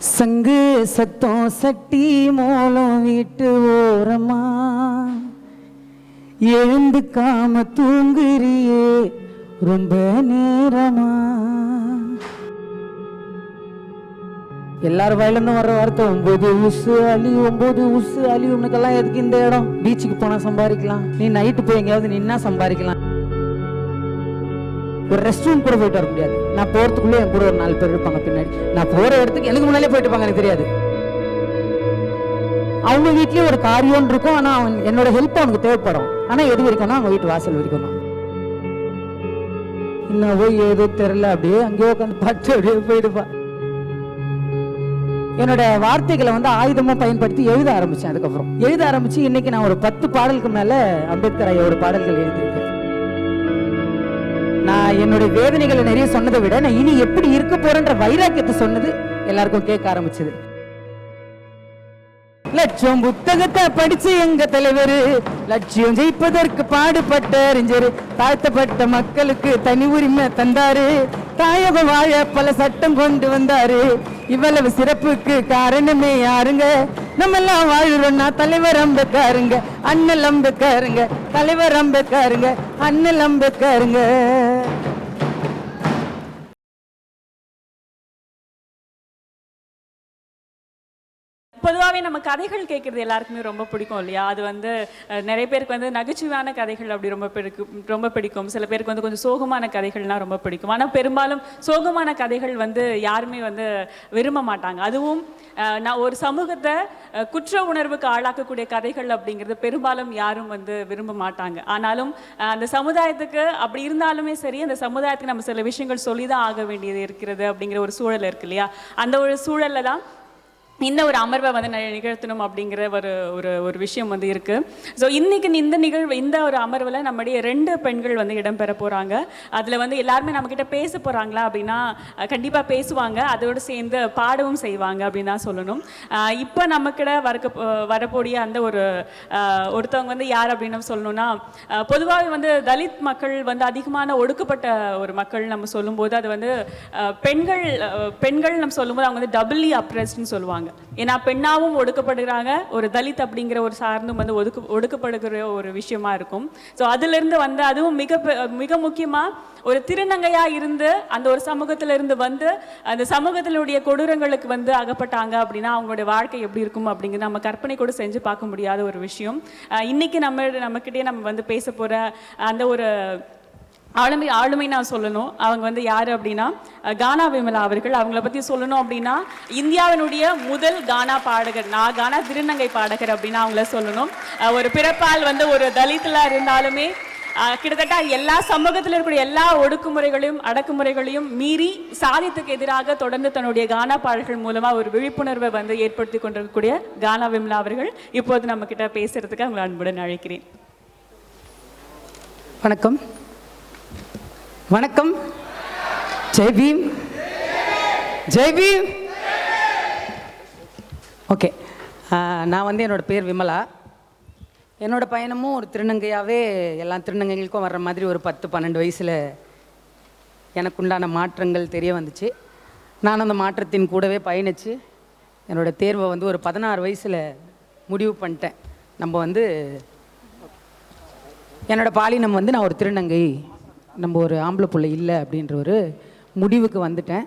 சங்கு சத்தம் சட்டி மோளம் வீட்டு ஓரமா. எழுந்துக்காம தூங்குறியே ரொம்ப நேரமா. எல்லார் வயலிருந்து வர்ற வார்த்தை ஒன்பது உசு அழி ஒன்பது உசு அழி உனக்கெல்லாம் எதுக்கு இந்த இடம்? பீச்சுக்கு போனா சம்பாதிக்கலாம். நீ நைட்டு போய் எங்கேயாவது நின்னா சம்பாதிக்கலாம். ஒரு ரெஸ்ட் ரூம் கூட போயிட்டு வர முடியாது. நான் போறதுக்குள்ளே என் கூட ஒரு நாலு பேர் இருப்பாங்க பின்னாடி. நான் போற இடத்துக்கு எனக்கு முன்னாலே போயிட்டு இருப்பாங்க எனக்கு தெரியாது. அவங்க வீட்லயும் ஒரு காரியம் இருக்கும் ஆனா அவன் என்னோட ஹெல்ப் அவனுக்கு தேவைப்படும். ஆனா எது வரைக்கும்னா அவங்க வீட்டு வாசல் வரைக்கும் தான். என்னவோ ஏதோ தெரியல அப்படியே அங்கேயே உட்காந்து பட்டு அப்படியே போயிடுப்பா. என்னோட வார்த்தைகளை வந்து ஆயுதமா பயன்படுத்தி எழுத ஆரம்பிச்சேன் அதுக்கப்புறம். எழுத ஆரம்பிச்சு இன்னைக்கு நான் ஒரு பத்து பாடலுக்கு மேல அம்பேத்கர் ஐயாவோட பாடல்கள் எழுதியிருக்கேன். நான் என்னுடைய வேதனைகளை நிறைய சொன்னதை விட நான் இனி எப்படி இருக்க போறேன்ற வைராக்கியத்தை சொன்னது எல்லாருக்கும் கேட்க ஆரம்பிச்சது. லட்சம் புத்தகத்தை படிச்சு எங்க தலைவர்? லட்சியம் ஜெயிப்பதற்கு பாடுபட்ட அறிஞர் தாழ்த்தப்பட்ட மக்களுக்கு தனி உரிமை தந்தாரு. தாயக வாழ பல சட்டம் கொண்டு வந்தாரு. இவ்வளவு சிறப்புக்கு காரணமே யாருங்க? நம்ம எல்லாம் வாழ்றோம்னா தலைவர் அம்பேத்கருங்க அண்ணல் அம்பேத்கருங்க தலைவர் அம்பேத்கருங்க அண்ணல் அம்பேத்கருங்க. பொதுவாகவே நம்ம கதைகள் கேட்குறது எல்லாருக்குமே ரொம்ப பிடிக்கும் இல்லையா? அது வந்து நிறைய பேருக்கு வந்து நகைச்சுவையான கதைகள் அப்படி ரொம்ப பிடிக்கும் ரொம்ப பிடிக்கும். சில பேருக்கு வந்து கொஞ்சம் சோகமான கதைகள்லாம் ரொம்ப பிடிக்கும். ஆனால் பெரும்பாலும் சோகமான கதைகள் வந்து யாருமே வந்து விரும்ப மாட்டாங்க. அதுவும் நான் ஒரு சமூகத்தை குற்ற உணர்வுக்கு ஆளாக்கக்கூடிய கதைகள் அப்படிங்கிறது பெரும்பாலும் யாரும் வந்து விரும்ப மாட்டாங்க. ஆனாலும் அந்த சமுதாயத்துக்கு அப்படி இருந்தாலுமே சரி அந்த சமுதாயத்துக்கு நம்ம சில விஷயங்கள் சொல்லி தான் ஆக வேண்டியது இருக்கிறது அப்படிங்கிற ஒரு சூழல் இருக்கு இல்லையா? அந்த ஒரு சூழல்ல தான் இந்த ஒரு அமர்வை வந்து நிகழ்த்தணும் அப்படிங்கிற ஒரு ஒரு ஒரு விஷயம் வந்து இருக்குது ஸோ இன்னைக்கு இந்த நிகழ்வு இந்த ஒரு அமர்வில் நம்முடைய ரெண்டு பெண்கள் வந்து இடம்பெற போகிறாங்க அதில் வந்து எல்லாருமே நம்மக்கிட்ட பேச போகிறாங்களா அப்படின்னா கண்டிப்பாக பேசுவாங்க. அதோடு சேர்ந்து பாடவும் செய்வாங்க அப்படின்னு தான் சொல்லணும். இப்போ நம்மக்கிட்ட வரக்க வரக்கூடிய அந்த ஒரு ஒருத்தவங்க வந்து யார் அப்படின்னு சொல்லணும்னா பொதுவாகவே வந்து தலித் மக்கள் வந்து அதிகமான ஒடுக்கப்பட்ட ஒரு மக்கள் நம்ம சொல்லும்போது அது வந்து பெண்கள் பெண்கள் நம்ம சொல்லும்போது அவங்க வந்து டபுள்லி அப்ரெஸ்ட்னு e சொல்லுவாங்க. ஏன்னா பெண்ணாவும் ஒடுக்கப்படுகிறாங்க. ஒரு தலித் அப்படிங்கிற ஒரு சார்ந்தும் வந்து ஒதுக்கு ஒடுக்கப்படுகிற ஒரு விஷயமா இருக்கும். ஸோ அதுலேருந்து வந்து அதுவும் மிக பெ- மிக முக்கியமாக ஒரு திருநங்கையாக இருந்து அந்த ஒரு சமூகத்தில் இருந்து வந்து அந்த சமூகத்தினுடைய கொடூரங்களுக்கு வந்து அகப்பட்டாங்க அப்படின்னா அவங்களுடைய வாழ்க்கை எப்படி இருக்கும் அப்படிங்கிறது நம்ம கற்பனை கூட செஞ்சு பார்க்க முடியாத ஒரு விஷயம். இன்னைக்கு நம்ம நம்மக்கிட்டே நம்ம வந்து பேச போகிற அந்த ஒரு ஆளுமை ஆளுமை நான் சொல்லணும். அவங்க வந்து யாரு அப்படின்னா கானா விமலா அவர்கள். அவங்கள பத்தி சொல்லணும் அப்படின்னா இந்தியாவினுடைய முதல் கானா பாடகர் நான் கானா திருநங்கை பாடகர் அப்படின்னு அவங்கள சொல்லணும். ஒரு பிறப்பால் வந்து ஒரு தலித்துல இருந்தாலுமே கிட்டத்தட்ட எல்லா சமூகத்தில் இருக்கக்கூடிய எல்லா ஒடுக்குமுறைகளையும் அடக்குமுறைகளையும் மீறி சாதித்துக்கு எதிராக தொடர்ந்து தன்னுடைய கானா பாடல்கள் மூலமா ஒரு விழிப்புணர்வை வந்து ஏற்படுத்தி கொண்டிருக்கக்கூடிய கானா விமலா அவர்கள் இப்போது நம்ம கிட்ட பேசுறதுக்கு அவங்களை அன்புடன் அழைக்கிறேன். வணக்கம். வணக்கம். ஜெய் பீம். ஜெய் பீம். ஓகே. நான் வந்து என்னோட பேர் விமலா. என்னோட பயணமும் ஒரு திருநங்கையாகவே எல்லா திருநங்கைகளுக்கும் வர்ற மாதிரி ஒரு பத்து பன்னெண்டு வயசில் எனக்குண்டான மாற்றங்கள் தெரிய வந்துச்சு. நான் அந்த மாற்றத்தின் கூடவே பயணித்து என்னோடய தேர்வை வந்து ஒரு பதினாறு வயசில் முடிவு பண்ணிட்டேன். நம்ம வந்து என்னோட பாலினம் வந்து நான் ஒரு திருநங்கை. நம்ம ஒரு ஆம்பளை பிள்ளை இல்லை அப்படின்ற ஒரு முடிவுக்கு வந்துட்டேன்.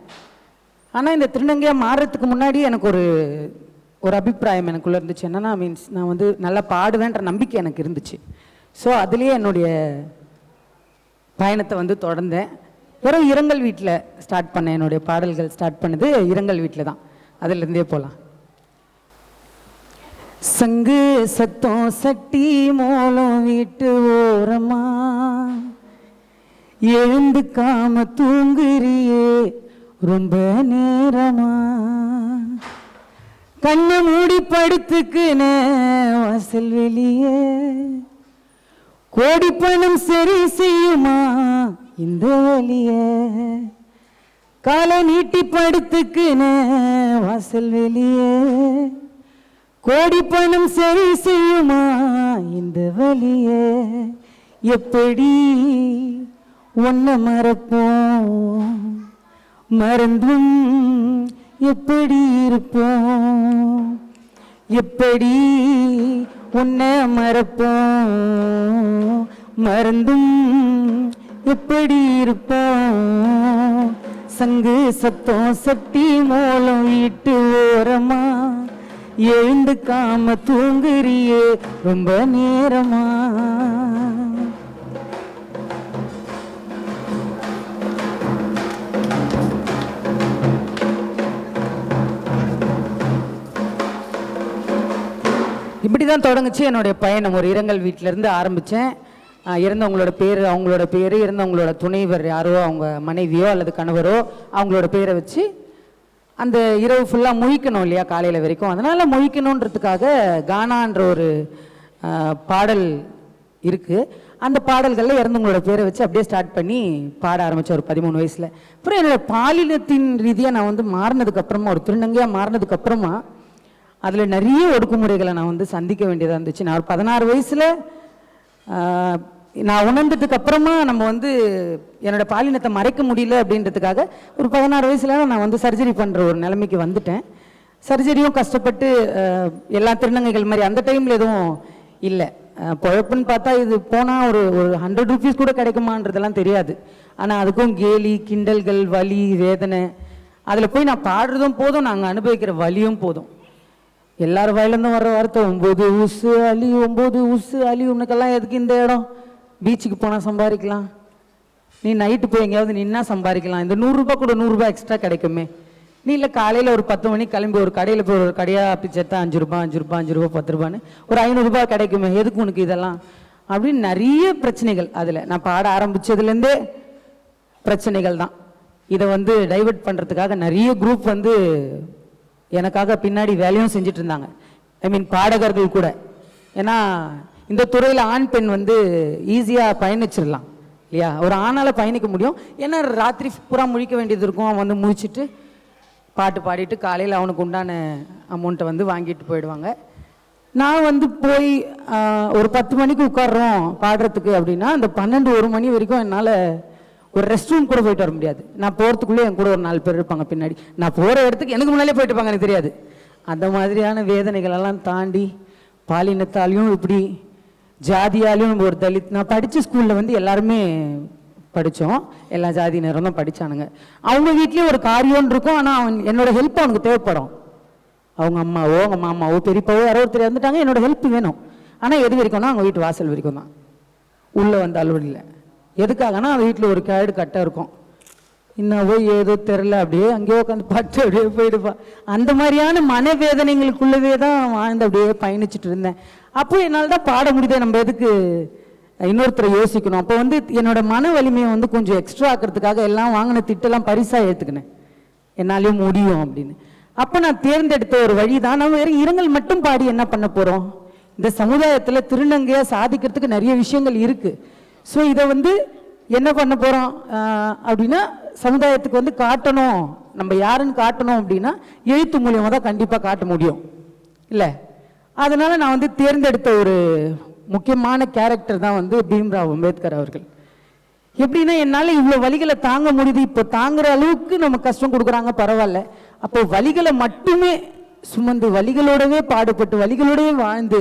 ஆனால் இந்த திருநங்கையாக மாறுறதுக்கு முன்னாடி எனக்கு ஒரு ஒரு அபிப்பிராயம் எனக்குள்ளே இருந்துச்சு. என்னன்னா மீன்ஸ் நான் வந்து நல்லா பாடுவேன்ற நம்பிக்கை எனக்கு இருந்துச்சு. ஸோ அதுலேயே என்னுடைய பயணத்தை வந்து தொடர்ந்தேன். வெறும் இரங்கல் வீட்டில் ஸ்டார்ட் பண்ணேன். என்னுடைய பாடல்கள் ஸ்டார்ட் பண்ணது இரங்கல் வீட்டில் தான். அதுலேருந்தே போகலாம் சங்கு சத்தம் சட்டி மோளம் வீட்டு ஓரமா எழுந்துக்காம தூங்குறியே ரொம்ப நேரமா? கண்ணை மூடி படுத்துக்குன வாசல் வெளியே. கோடி பணம் சரி செய்யுமா இந்த வழிய? காலை நீட்டி படுத்துக்குன வாசல் வெளியே. கோடி பணம் சரி செய்யுமா இந்த வழிய? எப்படி ஒன்ன மறப்போம். மறந்தும் எப்படி இருப்போம்? எப்படி உன்னை மறப்போம்? மறந்தும் எப்படி இருப்போம்? சங்கு சத்தம் சட்டி மூலம் வீட்டு ஓரமா எழுந்துக்காம தூங்குறியே ரொம்ப நேரமா? இப்படி தான் தொடங்குச்சு. என்னுடைய பயணம் ஒரு இரங்கல் வீட்டிலேருந்து ஆரம்பித்தேன் இறந்தவங்களோட பேர் அவங்களோட பேர் இறந்தவங்களோட துணைவர் யாரோ அவங்க மனைவியோ அல்லது கணவரோ அவங்களோட பேரை வச்சு அந்த இரவு ஃபுல்லாக முழிக்கணும் இல்லையா காலையில் வரைக்கும். அதனால் முழிக்கணுன்றதுக்காக கானான்ற ஒரு பாடல் இருக்குது அந்த பாடல்களில் இறந்தவங்களோட பேரை வச்சு அப்படியே ஸ்டார்ட் பண்ணி பாட ஆரம்பித்தேன் ஒரு பதிமூணு வயசில். அப்புறம் என்னோடய பாலினத்தின் ரீதியாக நான் வந்து மாறினதுக்கப்புறமா ஒரு திருநங்கையாக மாறினதுக்கப்புறமா அதில் நிறைய ஒடுக்குமுறைகளை நான் வந்து சந்திக்க வேண்டியதாக இருந்துச்சு. நான் ஒரு பதினாறு வயசில் நான் உணர்ந்ததுக்கு அப்புறமா நம்ம வந்து என்னோட பாலினத்தை மறைக்க முடியல அப்படின்றதுக்காக ஒரு பதினாறு வயசுல நான் வந்து சர்ஜரி பண்ணுற ஒரு நிலைமைக்கு வந்துட்டேன். சர்ஜரியும் கஷ்டப்பட்டு எல்லா திருநங்கைகள் மாதிரி அந்த டைமில் எதுவும் இல்லை. பொழப்புன்னு பார்த்தா இது போனால் ஒரு ஒரு ஹண்ட்ரட் ருபீஸ் கூட கிடைக்குமான்றதெல்லாம் தெரியாது. ஆனால் அதுக்கும் கேலி கிண்டல்கள் வலி வேதனை அதில் போய் நான் பாடுறதும் போதும் நாங்கள் அனுபவிக்கிற வலியும் போதும். எல்லார் வாயிலேருந்தும் வர்ற வார்த்தை ஒம்பது உசு அலி ஒம்பது உசு அலி உனக்கெல்லாம் எதுக்கு இந்த இடம்? பீச்சுக்கு போனால் சம்பாதிக்கலாம். நீ நைட்டு போய் எங்கேயாவது நின்னா சம்பாதிக்கலாம். இந்த நூறுரூபா கூட நூறுரூபா எக்ஸ்ட்ரா கிடைக்குமே. நீ இல்லை காலையில் ஒரு பத்து மணிக்கு கிளம்பி ஒரு கடையில் போய் ஒரு கடையாக பிச்சைத்தா அஞ்சு ரூபா அஞ்சு ரூபா அஞ்சு ரூபா பத்து ரூபான்னு ஒரு ஐநூறுரூபா கிடைக்குமே. எதுக்கு உனக்கு இதெல்லாம்? அப்படின்னு நிறைய பிரச்சனைகள் அதில். நான் பாட ஆரம்பித்ததுலேருந்தே பிரச்சனைகள் தான். இதை வந்து டைவர்ட் பண்ணுறதுக்காக நிறைய குரூப் வந்து எனக்காக பின்னாடி வேலையும் செஞ்சுட்டு இருந்தாங்க ஐ மீன் பாடகர்கள் கூட. ஏன்னா இந்த துறையில் ஆண் பெண் வந்து ஈஸியாக பயணிச்சிடலாம் இல்லையா? ஒரு ஆணால் பயணிக்க முடியும். ஏன்னா ராத்திரி பூரா முழிக்க வேண்டியது இருக்கும். அவன் வந்து முழிச்சிட்டு பாட்டு பாடிட்டு காலையில் அவனுக்கு உண்டான அமௌண்ட்டை வந்து வாங்கிட்டு போயிடுவாங்க. நான் வந்து போய் ஒரு பத்து மணிக்கு உட்காடுறோம் பாடுறதுக்கு அப்படின்னா அந்த பன்னெண்டு ஒரு மணி வரைக்கும் என்னால் ஒரு ரெஸ்ட் ரூம் கூட போயிட்டு வர முடியாது. நான் போகிறதுக்குள்ளே என் கூட ஒரு நாலு பேர் இருப்பாங்க பின்னாடி. நான் போகிற இடத்துக்கு எனக்கு முன்னாலே போயிட்டு இருப்பாங்க எனக்கு தெரியாது. அந்த மாதிரியான வேதனைகள் எல்லாம் தாண்டி பாலினத்தாலையும் இப்படி ஜாதியாலையும் நம்ம ஒரு தலித் நான் படித்த ஸ்கூலில் வந்து எல்லாருமே படித்தோம் எல்லா ஜாதியினரும் தான் படித்தானுங்க அவங்க வீட்லேயும் ஒரு காரியம்னு இருக்கும். ஆனால் அவன் என்னோட ஹெல்ப் அவனுக்கு தேவைப்படும். அவங்க அம்மாவோ அவங்க மாமாவோ பெரியப்பாவோ யாரோ ஒருத்தர் இறந்துட்டாங்க. என்னோட ஹெல்ப் வேணும். ஆனால் எது வரைக்கும்னா அவங்க வீட்டு வாசல் வரைக்கும் தான் உள்ளே வந்தாலும் இல்லை எதுக்காகனா அந்த வீட்டில் ஒரு கேடு கட்டை இருக்கும். என்னவோ ஏதோ தெரில அப்படியே அங்கேயோ உட்காந்து பட்டு அப்படியே போயிடுப்பா. அந்த மாதிரியான மனவேதனைகளுக்குள்ளவே தான் வாழ்ந்து அப்படியே பயணிச்சுட்டு இருந்தேன். அப்போ என்னால் தான் பாட முடியுது நம்ம எதுக்கு இன்னொருத்தரை யோசிக்கணும். அப்போ வந்து என்னோட மன வலிமையை வந்து கொஞ்சம் எக்ஸ்ட்ரா ஆக்கிறதுக்காக எல்லாம் வாங்கின திட்டெல்லாம் பரிசாக ஏற்றுக்கினேன் என்னாலேயும் முடியும் அப்படின்னு. அப்போ நான் தேர்ந்தெடுத்த ஒரு வழி தான் நம்ம வெறும் இரங்கல் மட்டும் பாடி என்ன பண்ண போகிறோம் இந்த சமுதாயத்தில் திருநங்கையாக சாதிக்கிறதுக்கு நிறைய விஷயங்கள் இருக்குது ஸோ இதை வந்து என்ன பண்ண போகிறோம் அப்படின்னா சமுதாயத்துக்கு வந்து காட்டணும். நம்ம யாருன்னு காட்டணும் அப்படின்னா எழுத்து மூலியமாக தான் கண்டிப்பாக காட்ட முடியும். இல்லை? அதனால் நான் வந்து தேர்ந்தெடுத்த ஒரு முக்கியமான கேரக்டர் தான் வந்து பீம்ராவ் அம்பேத்கர் அவர்கள். எப்படின்னா என்னால் இவ்வளோ வலிகளை தாங்க முடியுது. இப்போ தாங்குற அளவுக்கு நம்ம கஷ்டம் கொடுக்குறாங்க பரவாயில்ல. அப்போ வழிகளை மட்டுமே சுமந்து வழிகளோடவே பாடுபட்டு வழிகளோடவே வாழ்ந்து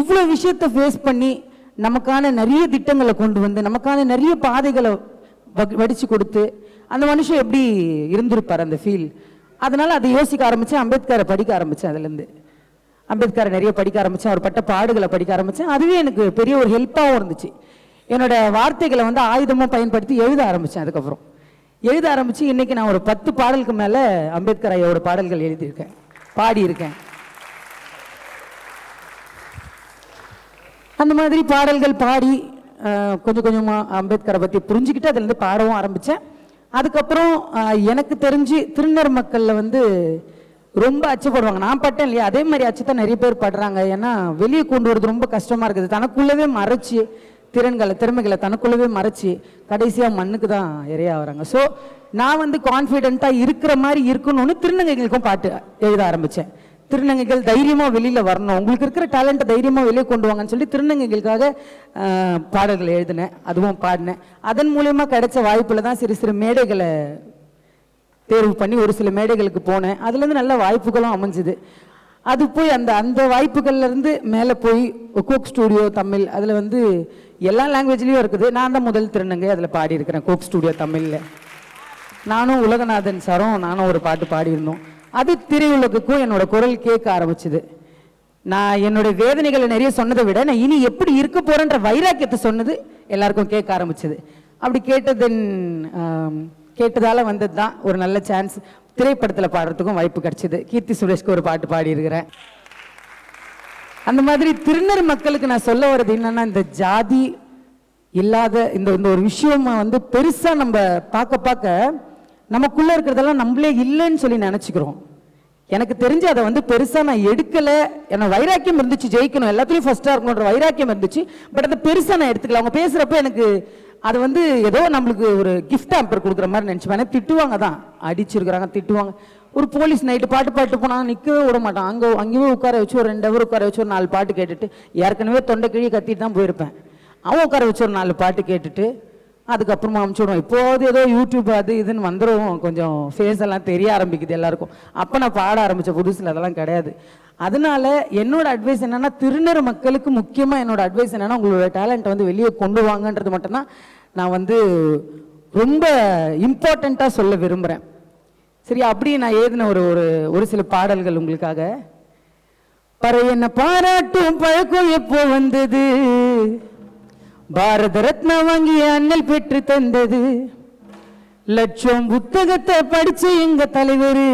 இவ்வளோ விஷயத்தை ஃபேஸ் பண்ணி நமக்கான நிறைய திட்டங்களை கொண்டு வந்து நமக்கான நிறைய பாதைகளை வ- கொடுத்து அந்த மனுஷன் எப்படி இருந்திருப்பார் அந்த ஃபீல் அதனால் அதை யோசிக்க ஆரம்பித்தேன் அம்பேத்கரை படிக்க ஆரம்பித்தேன் அதுலேருந்து. அம்பேத்கரை நிறைய படிக்க ஆரம்பித்தேன் அவர் பட்ட பாடுகளை படிக்க ஆரம்பித்தேன் அதுவே எனக்கு பெரிய ஒரு ஹெல்ப்பாகவும் இருந்துச்சு. என்னோட வார்த்தைகளை வந்து ஆயுதமாக பயன்படுத்தி எழுத ஆரம்பித்தேன் அதுக்கப்புறம். எழுத ஆரம்பித்து இன்றைக்கி நான் ஒரு பத்து பாடலுக்கு மேலே அம்பேத்கர் ஐயாவோட பாடல்கள் எழுதியிருக்கேன். பாடியிருக்கேன். அந்த மாதிரி பாடல்கள் பாடி கொஞ்சம் கொஞ்சமாக அம்பேத்கரை பற்றி புரிஞ்சுக்கிட்டு அதுலேருந்து பாடவும் ஆரம்பித்தேன். அதுக்கப்புறம் எனக்கு தெரிஞ்சு திருநர் மக்களில் வந்து ரொம்ப அச்சப்படுவாங்க. நான் பட்டேன் இல்லையா? அதே மாதிரி அச்சத்தை நிறைய பேர் படுறாங்க. ஏன்னா வெளியே கொண்டு வரது ரொம்ப கஷ்டமாக இருக்குது. தனக்குள்ளவே மறைச்சி திறன்களை திறமைகளை தனக்குள்ளவே மறைச்சி கடைசியாக மண்ணுக்கு தான் இரையாகிறாங்க ஸோ நான் வந்து கான்ஃபிடென்ட்டாக இருக்கிற மாதிரி இருக்கணும்னு திருநங்கைகளுக்கும் பாட்டு எழுத ஆரம்பித்தேன். திருநங்கைகள் தைரியமாக வெளியில் வரணும். உங்களுக்கு இருக்கிற டேலண்ட்டை தைரியமாக வெளியே கொண்டு வாங்கன்னு சொல்லி திருநங்கைகளுக்காக பாடல்கள் எழுதினேன். அதுவும் பாடினேன். அதன் மூலயமா கிடைச்ச வாய்ப்பில் தான் சிறு சிறு மேடைகளை தேர்வு பண்ணி ஒரு சில மேடைகளுக்கு போனேன். அதுலேருந்து நல்ல வாய்ப்புகளும் அமைஞ்சுது. அது போய் அந்த அந்த வாய்ப்புகள்லேருந்து மேலே போய் கோக் ஸ்டூடியோ தமிழ் அதில் வந்து எல்லா லாங்குவேஜ்லேயும் இருக்குது. நான் தான் முதல் திருநங்கை அதில் பாடியிருக்கிறேன் கோக் ஸ்டூடியோ தமிழில். நானும் உலகநாதன் சாரும் நானும் ஒரு பாட்டு பாடியிருந்தோம். அது திரையுலகுக்கும் என்னோட குரல் கேட்க ஆரம்பிச்சுது. நான் என்னுடைய வேதனைகளை நிறைய சொன்னதை விட நான் இனி எப்படி இருக்க போறேன்ற வைராக்கியத்தை சொன்னது எல்லாருக்கும் கேட்க ஆரம்பிச்சது. அப்படி கேட்டதன் கேட்டதால் கேட்டதால வந்தது தான் ஒரு நல்ல சான்ஸ் திரைப்படத்தில் பாடுறதுக்கும் வாய்ப்பு கிடைச்சிது. கீர்த்தி சுரேஷ்க்கு ஒரு பாட்டு பாடியிருக்கிறேன். அந்த மாதிரி திருநர் மக்களுக்கு நான் சொல்ல வர்றது என்னன்னா இந்த ஜாதி இல்லாத இந்த இந்த ஒரு விஷயமா வந்து பெருசா நம்ம பார்க்க பார்க்க நமக்குள்ளே இருக்கிறதெல்லாம் நம்மளே இல்லைன்னு சொல்லி நினச்சிக்கிறோம். எனக்கு தெரிஞ்சு அதை வந்து பெருசாக நான் எடுக்கலை. எனக்கு வைராக்கியம் இருந்துச்சு ஜெயிக்கணும். எல்லாத்துலேயும் ஃபஸ்ட்டாக இருக்கணுன்ற வைராக்கியம் இருந்துச்சு. பட் அதை பெருசாக நான் எடுத்துக்கல. அவங்க பேசுகிறப்ப எனக்கு அது வந்து ஏதோ நம்மளுக்கு ஒரு கிஃப்ட் ஆம்பர் கொடுக்குற மாதிரி நினச்சிப்பேன். திட்டுவாங்க தான் அடிச்சிருக்கிறாங்க திட்டுவாங்க. ஒரு போலீஸ் நைட்டு பாட்டு பாட்டு போனால் நிற்கவே விட மாட்டான். அங்கே அங்கேயே உட்கார வச்சு ஒரு ரெண்டு ஹவர் உட்கார வச்சு ஒரு நாலு பாட்டு கேட்டுட்டு ஏற்கனவே தொண்டை கிழி கத்திட்டு தான் போயிருப்பேன். அவன் உட்கார வச்சு ஒரு நாலு பாட்டு கேட்டுட்டு அதுக்கப்புறமா அமுச்சுடுவோம். இப்போது ஏதோ யூடியூப் அது இதுன்னு வந்துடும் கொஞ்சம் ஃபேஸ் எல்லாம் தெரிய ஆரம்பிக்குது எல்லாருக்கும். அப்போ நான் பாட ஆரம்பித்த புதுசில் அதெல்லாம் கிடையாது. அதனால என்னோட அட்வைஸ் என்னன்னா திருநர் மக்களுக்கு முக்கியமாக என்னோட அட்வைஸ் என்னன்னா உங்களோட டேலண்ட்டை வந்து வெளியே கொண்டு வாங்கன்றது மட்டும்தான் நான் வந்து ரொம்ப இம்பார்ட்டண்ட்டாக சொல்ல விரும்புகிறேன் சரி அப்படி நான் எழுதின ஒரு ஒரு ஒரு சில பாடல்கள் உங்களுக்காக. பறை என்ன பாராட்டும் பழக்கம் எப்போ வந்தது? பாரத ரத்னா வாங்கிய அண்ணல் பெற்று தந்தது. லட்சம் புத்தகத்தை படிச்ச எங்க தலைவர்.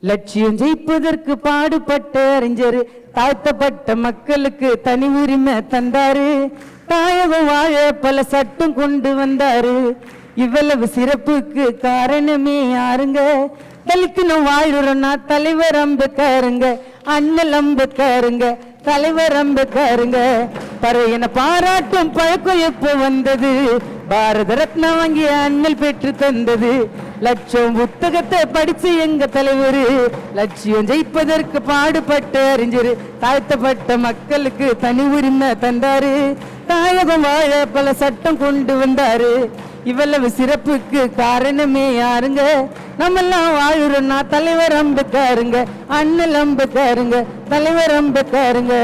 லட்சியம் ஜெயிப்பதற்கு பாடுபட்ட அறிஞர். தாழ்த்தப்பட்ட மக்களுக்கு தனி உரிமை தந்தாரு. தாயகம் வாழ பல சட்டம் கொண்டு வந்தாரு. இவ்வளவு சிறப்புக்கு காரணமே யாருங்க? தலித்தினம் வாழ்றோம்னா தலைவர் அம்பேத்கருங்க. அண்ணல் அம்பக்காருங்க தலைவர் அம்பேத்கருங்க. பறவையின பாராட்டும் பழக்கம் எப்போ வந்தது? பாரத ரத்னா வாங்கிய அண்ணல் பெற்று தந்தது. லட்சம் புத்தகத்தை படிச்சு எங்க தலைவர்? லட்சியம் ஜெயிப்பதற்கு பாடுபட்ட அறிஞர். தாழ்த்தப்பட்ட மக்களுக்கு தனி உரிமை தந்தாரு. தாயகம் வாழ பல சட்டம் கொண்டு வந்தாரு. இவ்வளவு சிறப்புக்கு காரணமே யாருங்க? நம்மெல்லாம் வாழுறோம்னா தலைவர் அம்புக்காருங்க அண்ணல் அம்பேத்கருங்க தலைவர் அம்புக்காருங்க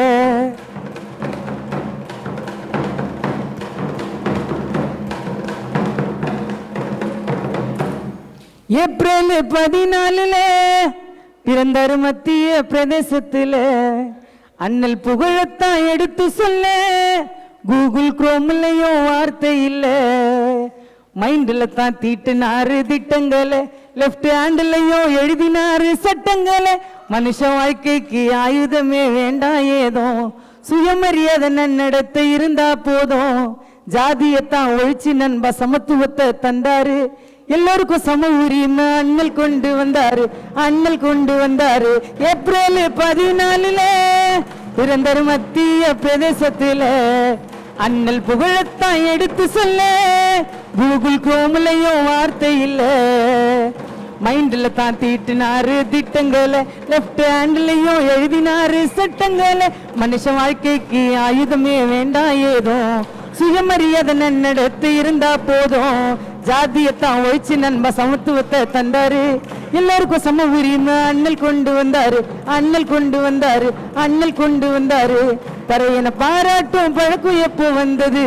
ஏப்ரல் பதினாலுல பிறந்தாரு மத்திய பிரதேசத்துல. அண்ணல் புகழத்தான் எடுத்து சொல்ல கூகுள் குரோம்லயும் வார்த்தை இல்ல. மைண்டில் தான் தீட்டினாரு திட்டங்களை. லெஃப்ட் ஹேண்ட்லையோ எழுதினாரு சட்டங்களை. மனுஷ வாழ்க்கைக்கு ஆயுதமே வேண்டாம் ஏதோ. சுயமரியாதை நன்னடத்தை இருந்தா போதும். ஜாதியத்தான் ஒழிச்சு நண்பா சமத்துவத்தை தந்தாரு. எல்லோருக்கும் சம உரிமை அண்ணல் கொண்டு வந்தாரு. அண்ணல் கொண்டு வந்தாரு. ஏப்ரல் பதினாலுல பிறந்தர் மத்திய பிரதேசத்துல. அண்ணல் புகழத்தான் எடுத்து சொல்ல. கூகுள் கோமலையும் வார்த்தை இல்லை. மைண்டில் தான் தீட்டினாரு திட்டங்களை. லெஃப்ட் ஹேண்ட்லையும் எழுதினாரு சட்டங்களை. மனுஷ வாழ்க்கைக்கு ஆயுதமே வேண்டாம் ஏதோ. சுயமரியாதை நன்னடத்து இருந்தா போதும். ஜாதியத்தான் ஒழிச்சு நண்ப சமத்துவத்தை தந்தாரு. எல்லாருக்கும் சம உரிமை அண்ணல் கொண்டு வந்தாரு. அண்ணல் கொண்டு வந்தாரு. அண்ணல் கொண்டு வந்தாரு. தரையனை பாராட்டும் பழக்கம் எப்போ வந்தது?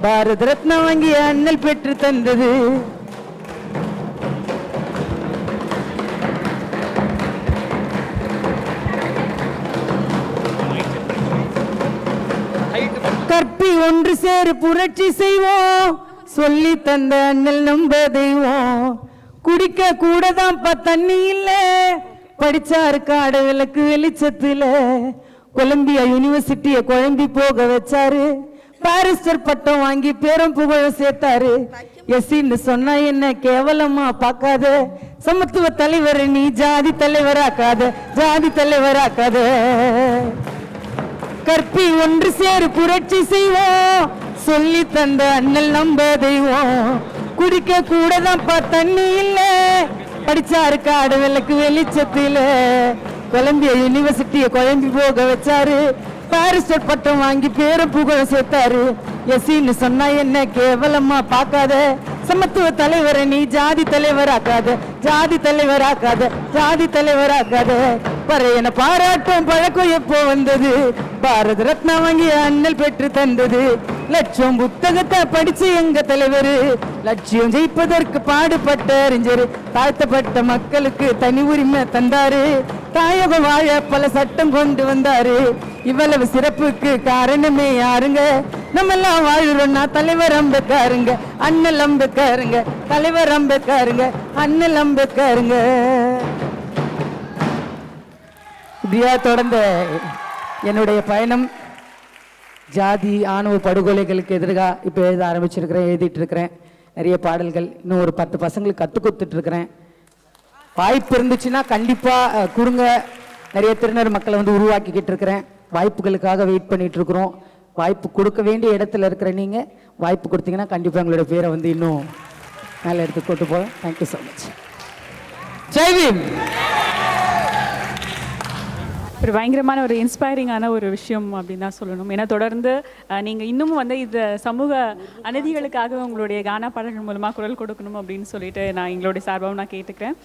பாரத ரத்னா வாங்கிய அண்ணல் பெற்று தந்தது. ஒன்று சேரு புரட்சி செய்வோம். சொல்லி தந்த அண்ணல் நம்ப தெய்வம். குடிக்க கூட தான் தண்ணி இல்ல. படிச்சாரு காடு விளக்கு வெளிச்சத்துல. கொலம்பியா யூனிவர்சிட்டிய குழம்பி போக வச்சாரு. பாரிஸ்டர் பட்டம் வாங்கி பேரும் புகழ சேர்த்தாரு. எஸ்இன்னு சொன்னா என்ன கேவலமா பார்க்காத. சமத்துவ தலைவர் நீ ஜாதி தலைவராக்காத. ஜாதி தலைவராக்காத. கற்பி ஒன்று சேரு புரட்சி செய்வோம். சொல்லி தந்த அண்ணல் நம்ப தெய்வம். குடிக்க கூட தான்ப்பா தண்ணி இல்ல. படிச்சாரு காடு விளக்கு வெளிச்சத்துல. கொலம்பியா யூனிவர்சிட்டிய குழம்பி போக வச்சாரு. பாரிஸ்டர் பட்டம் வாங்கி பேரும் புகழ சேர்த்தாரு. எஸ்சின்னு சொன்னா என்ன கேவலமா பார்க்காத. சமத்துவ தலைவரை நீ ஜாதி தலைவராக்காத ஜாதி தலைவராக்காத ஜாதி தலைவராக்காத. பறையன பாராட்டும் பழக்கம் எப்போ வந்தது? பாரத ரத்னா வாங்கி அண்ணல் பெற்று தந்தது. லட்சம் புத்தகத்தை படிச்சு எங்க தலைவர்? லட்சியம் ஜெயிப்பதற்கு பாடுபட்ட அறிஞர் தாழ்த்தப்பட்ட மக்களுக்கு தனி உரிமை தந்தாரு. தாயக வாழ பல சட்டம் கொண்டு வந்தாரு. இவ்வளவு சிறப்புக்கு காரணமே யாருங்க? நம்ம எல்லாம் வாழுறோம்னா தலைவர் அம்பேத்கருங்க அண்ணல் அம்பேத்கருங்க தலைவர் அம்பேத்கருங்க அண்ணல் அம்பேத்கருங்க. இப்படியா தொடர்ந்த என்னுடைய பயணம் ஜாதி ஆணவ படுகொலைகளுக்கு எதிராக இப்போ எழுத ஆரம்பிச்சிருக்கிறேன் எழுதிட்டுருக்கிறேன். நிறைய பாடல்கள் இன்னும் ஒரு பத்து பசங்களுக்கு கற்றுக் கொடுத்துட்ருக்கிறேன் வாய்ப்பு இருந்துச்சுன்னா கண்டிப்பாக கொடுங்க. நிறைய திருநர் மக்களை வந்து உருவாக்கிக்கிட்டு இருக்கிறேன் வாய்ப்புகளுக்காக வெயிட் பண்ணிகிட்ருக்குறோம் வாய்ப்பு கொடுக்க வேண்டிய இடத்துல இருக்கிற நீங்கள் வாய்ப்பு கொடுத்தீங்கன்னா கண்டிப்பாக எங்களோட பேரை வந்து இன்னும் மேலே எடுத்து கொண்டு போகிறோம் தேங்க்யூ ஸோ மச் ஜெய்வீம் ஒரு பயங்கரமான ஒரு இன்ஸ்பைரிங்கான ஒரு விஷயம் அப்படின்னு தான் சொல்லணும். ஏன்னா தொடர்ந்து நீங்கள் இன்னமும் வந்து இந்த சமூக அநீதிகளுக்காக உங்களுடைய கானா பாடல்கள் மூலமாக குரல் கொடுக்கணும் அப்படின்னு சொல்லிட்டு நான் எங்களுடைய சார்பாகவும் நான் கேட்டுக்கிறேன்.